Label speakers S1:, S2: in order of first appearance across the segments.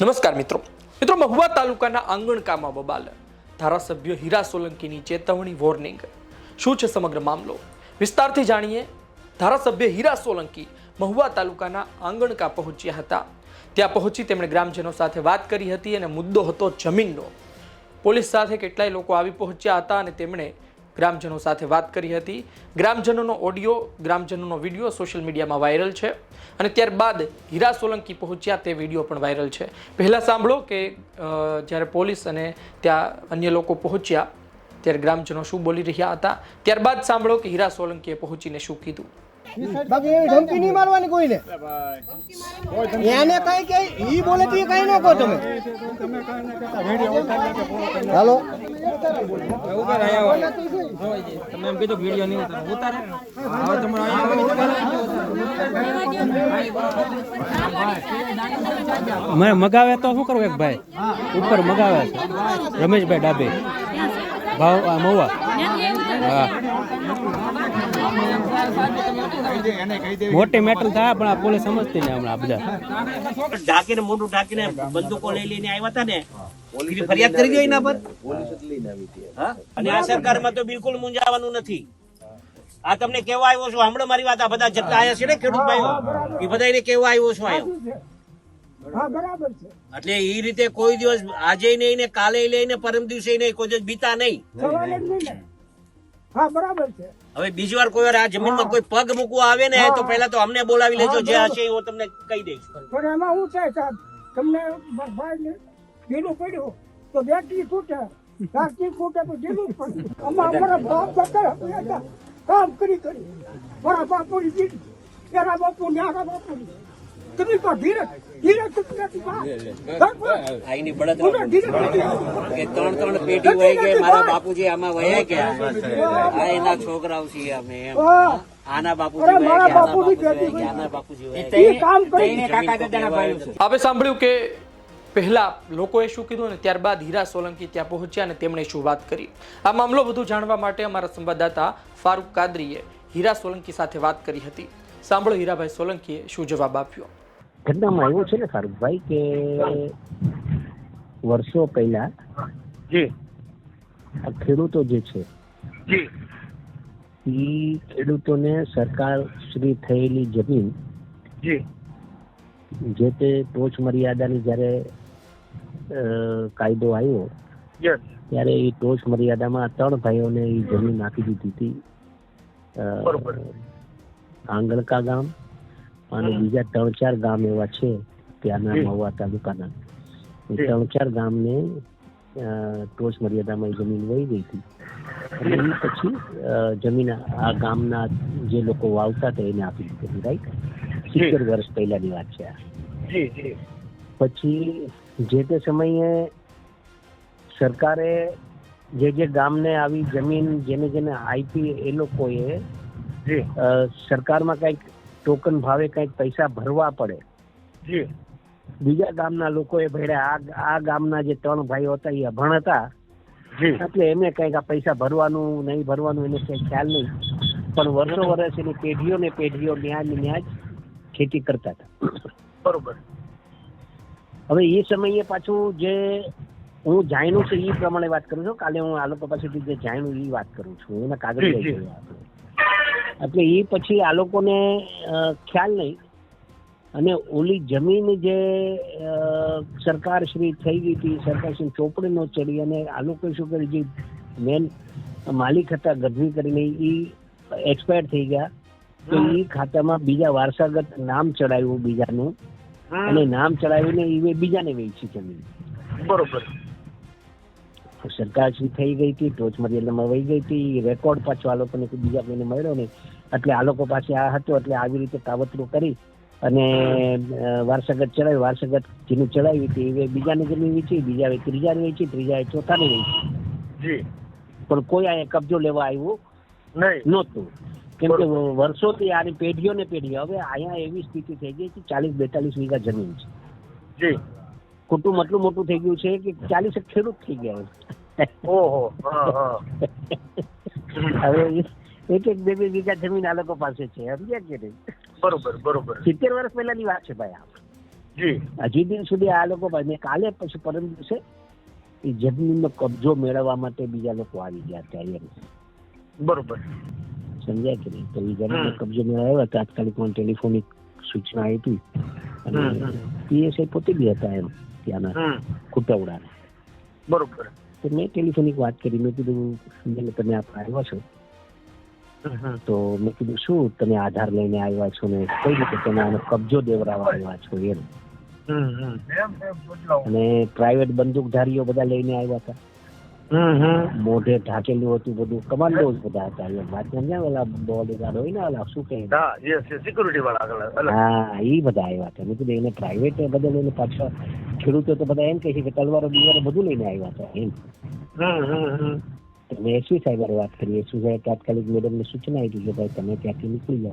S1: નમસ્કાર મિત્રો. મિત્રો, મહુવા તાલુકાના આંગણકામાં બબાલ. ધારાસભ્ય હીરા સોલંકીની ચેતવણી વોર્નિંગ. શું છે સમગ્ર મામલો? વિસ્તારથી જાણીએ, ધારાસભ્ય હીરા સોલંકી મહુવા તાલુકાના આંગણકા પહોંચ્યા હતા. ત્યાં પહોંચી તેમણે ગ્રામજનો સાથે વાત કરી હતી અને મુદ્દો હતો જમીનનો. પોલીસ સાથે કેટલાય લોકો આવી પહોંચ્યા હતા અને તેમણે ગ્રામજનો સાથે વાત કરી હતી. ગ્રામજનોનો ઓડિયો ગ્રામજનોનો વીડિયો સોશિયલ મીડિયામાં વાયરલ છે અને ત્યારબાદ હીરા સોલંકી પહોંચ્યા તે વીડિયો પણ વાયરલ છે. પહેલાં સાંભળો કે જ્યારે પોલીસ અને ત્યાં અન્ય લોકો પહોંચ્યા, ત્યારે ગ્રામજનો શું બોલી રહ્યા હતા? ત્યારબાદ સાંભળો કે હીરા સોલંકીએ પહોંચીને શું કીધું?
S2: બાકી એવી ધમકી નહીં મારવાની કોઈને. એને કઈ કે, ઈ બોલે તો કઈ ન કહો તમે. હાલો.
S3: તમે એમ મેં મગાવે તો શું કરવું એક ભાઈ? ઉપર મગાવે છે. રમેશભાઈ ડાબે. ભાવ મહુવા. હા. મોટી મેટર થાય પણ આ પોલીસ સમજતી ને હમણાં બધા.
S4: ઢાંકીને મોઢું ઢાંકીને બંદૂકો લઈ લઈને આવ્યા હતા ને ફરિયાદ કરી દો એના પર? હા? અને આ સરકારમાં તો બિલકુલ મૂંઝાવાનું નથી. આ તમને કેવા આવ્યો છું હમણાં મારી વાત આ બધા જતા આવ્યા છે ને ખેડૂત ભાઈઓ એ બધા એને કેવા આવ્યો છું આવ્યો એટલે એ રીતે કોઈ દિવસ આજે નહીં ને કાલે લઈને ને પરમ દિવસે નહીં કોઈ દિવસ બીતા નહીં. હવે બીજી વાર કોઈ વાર આ જમીનમાં કોઈ પગ મૂકવા આવે ને તો પહેલા તો અમને બોલાવી લેજો જે હશે એ હું તમને કહી દઈશ.
S5: પણ એમાં હું છે સાહેબ તમને ભાઈને ઢીલું પડ્યું તો બેટરી તૂટે પ્લાસ્ટિક તૂટે તો ઢીલું જ પડે આમાં અમારા બાપ દાદા કામ કરી કરી. મારા બાપુની જીત એના બાપુ ન્યારા બાપુની. તમે તો ધીરજ. ધીરજ તૂટી નથી બા.
S4: આ એની બળતરા
S5: પૂરા
S4: કે ત્રણ ત્રણ પેટી વહી ગઈ મારા બાપુજી આમાં વયા ગયા. આ એના છોકરાઓ છીએ અમે એમ.
S1: આપણે સાંભળ્યું કે પહેલા લોકોએ શું કીધું અને ત્યારબાદ હીરા સોલંકી ત્યાં પહોંચ્યા અને તેમણે શું વાત કરી. આ મામલો વધુ જાણવા માટે અમારા સંવાદદાતા ફારૂક કાદરીએ હીરા સોલંકી સાથે વાત કરી હતી. સાંભળો હીરાભાઈ સોલંકીએ શું જવાબ આપ્યો.
S6: ઘટનામાં એવું છે ને ફારૂકભાઈ કે વર્ષો પહેલા
S7: જી.
S6: આ ખેડૂતો જે છે
S7: જી.
S6: એ ખેડૂતોને સરકાર શ્રી થયેલી જમીન
S7: જી.
S6: જે તે ટોચ મર્યાદાની જ્યારે કાયદો આવ્યો ત્યારે એ ટોચ મર્યાદામાં ત્રણ ભાઈઓને એ જમીન આપી દીધી હતી. આંગણકા ગામ અને બીજા ત્રણ ચાર ગામ એવા છે ત્યાંના. મહુવા તાલુકાના. એ ત્રણ ચાર ગામને ટોચ મર્યાદામાં જમીન વહી ગઈ હતી. અને એ પછી જમીન આ ગામના જે લોકો વાવતા હતા એને આપી દીધી રાઈટ સિત્તેર વર્ષ પહેલાની વાત છે આ. પછી જે તે સમયે સરકારે જે જે ગામને આવી જમીન જેને જેને આપી એ લોકોએ સરકારમાં કંઈક ટોકન ભાવે કંઈક પૈસા ભરવા પડે.
S7: જી.
S6: બીજા ગામના લોકોએ ભર્યા. આ આ ગામના જે ત્રણ ભાઈઓ હતા એ અભણ હતા. એટલે એમને કંઈક આ પૈસા ભરવાનું નહીં ભરવાનું એને કંઈ ખ્યાલ નહીં. પણ વર્ષો વર્ષ એની પેઢીઓ ને પેઢીઓ ન્યાય ને ન્યાય ખેતી કરતા હતા.
S7: બરોબર.
S6: હવે એ સમયે પાછું જે હું જાણ્યું છે એ પ્રમાણે વાત કરું છું. કાલે હું આ લોકો પાસેથી જે જાણ્યું એ વાત કરું છું. એના કાગળ એટલે એ પછી આ લોકોને ખ્યાલ નહીં. અને ઓલી જમીન જે સરકાર શ્રી થઈ ગઈ હતી સરકાર શ્રી ચોપડી નો ચડી અને આ લોકો શું કરી જે મેન માલિક હતા ગઢવી કરીને એ એક્સપાયર થઈ ગયા. તો એ ખાતામાં બીજા વારસાગત નામ ચડાવ્યું બીજાનું. અને નામ ચડાવીને એ બીજાને વેચી જમીન.
S7: બરોબર.
S6: સરકાર શ્રી થઈ ગઈ હતી ટોચ મર્યાદામાં વહી ગઈ હતી રેકોર્ડ પાછો આ લોકોને કોઈ બીજા કોઈને મળ્યો નહીં. એટલે આ લોકો પાસે આ હતો એટલે આવી રીતે કાવતરું કરી અને વારસાગત ચડાવી વારસાગત જેનું ચડાવી હતી એ બીજાને જમીન વેચી બીજા ત્રીજાને વેચી ત્રીજા ચોથાને વેચી
S7: જી.
S6: પણ કોઈ અહીંયા કબજો લેવા આવ્યું
S7: નહીં.
S6: નહોતું. કેમ કે વર્ષોથી આની પેઢીઓ ને પેઢીઓ હવે અહીંયા એવી સ્થિતિ થઈ ગઈ કે ચાલીસ બેતાલીસ વીઘા જમીન છે.
S7: જી.
S6: કુટુંબ એટલું મોટું થઈ ગયું છે કે ચાલીસ ખેડૂત થઈ ગયા
S7: ઓહો
S6: હવે એક એક બે બે વીઘા જમીન આ લોકો પાસે છે સમજ્યા કે નહીં?
S7: બરોબર બરોબર.
S6: સિત્તેર વર્ષ પહેલાની વાત છે ભાઈ આ. હજી દિન સુધી આ લોકો પાસે કાલે પછી પરમ દિવસે એ જમીનનો કબજો મેળવવા માટે બીજા લોકો આવી ગયા હતા એમ.
S7: બરોબર.
S6: સમજાય કે નહીં? તો એ જમીનનો કબજો મેળવ્યો તાત્કાલિક મને ટેલિફોનિક સૂચના આપી. અને
S7: હમ,
S6: પીએસઆઈ પોતે બી હતા એમ. ત્યાંના
S7: હમ.
S6: કુટવડાના
S7: બરોબર.
S6: તો મેં ટેલિફોનિક વાત કરી મેં કીધું તમે આ આવ્યા છો. તો મેં કીધું શું તમે આધાર લઈને આવ્યા છો ને? કઈ રીતે તમે આનો કબજો દેવરાવા આવ્યા છો? એમ.
S7: હમ, હમ.
S6: અને પ્રાઇવેટ બંદૂકધારીઓ બધા લઈને આવ્યા હતા. મોઢે ઢાંકેલું હતું બધું. કમાન્ડો બધા હતા. એમ વાત સમજ્યા ઓલા બોડીગાર્ડ હોય ને ઓલા શું કહે?
S7: હા યસ યસ સિક્યુરિટી વાળા આગળ અલગ.
S6: હા એ બધા આવ્યા હતા. મેં કીધું એને પ્રાઇવેટ બધા લઈને પાછા ખેડૂતો તો બધા એમ કહે છે કે તલવારો બિલવારો બધું લઈને આવ્યા હતા એમ.
S7: હમ, હમ, હમ.
S6: તો મેં એસવી સાહેબ હારે વાત કરી. એસવી સાહેબ તાત્કાલિક મેડમને સૂચના આપી કે ભાઈ તમે ત્યાંથી નીકળી જાઓ.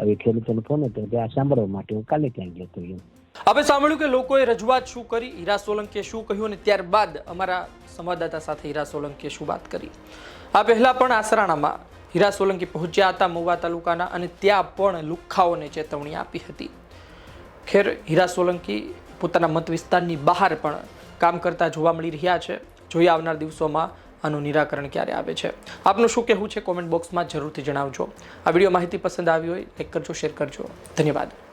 S6: હવે ખેડૂતોનો ફોન હતો કે આ સાંભળવા માટે હું કાલે ત્યાં ગયો હતો એમ.
S1: આપણે સાંભળ્યું કે લોકોએ રજૂઆત શું કરી? હીરા સોલંકીએ શું કહ્યું અને ત્યારબાદ અમારા સંવાદદાતા સાથે હીરા સોલંકીએ શું વાત કરી? આ પહેલાં પણ આસરાણામાં હીરા સોલંકી પહોંચ્યા હતા મહુવા તાલુકાના અને ત્યાં પણ લુખ્ખાઓને ચેતવણી આપી હતી. ખેર, હીરા સોલંકી પોતાના મત વિસ્તારની બહાર પણ કામ કરતા જોવા મળી રહ્યા છે. જોઈએ આવનાર દિવસોમાં આનું નિરાકરણ ક્યારે આવે છે? આપનું શું કહેવું છે? કોમેન્ટ બોક્સમાં જરૂરથી જણાવજો. આ વીડિયો માહિતી પસંદ આવી હોય, લાઈક કરજો, શેર કરજો. ધન્યવાદ.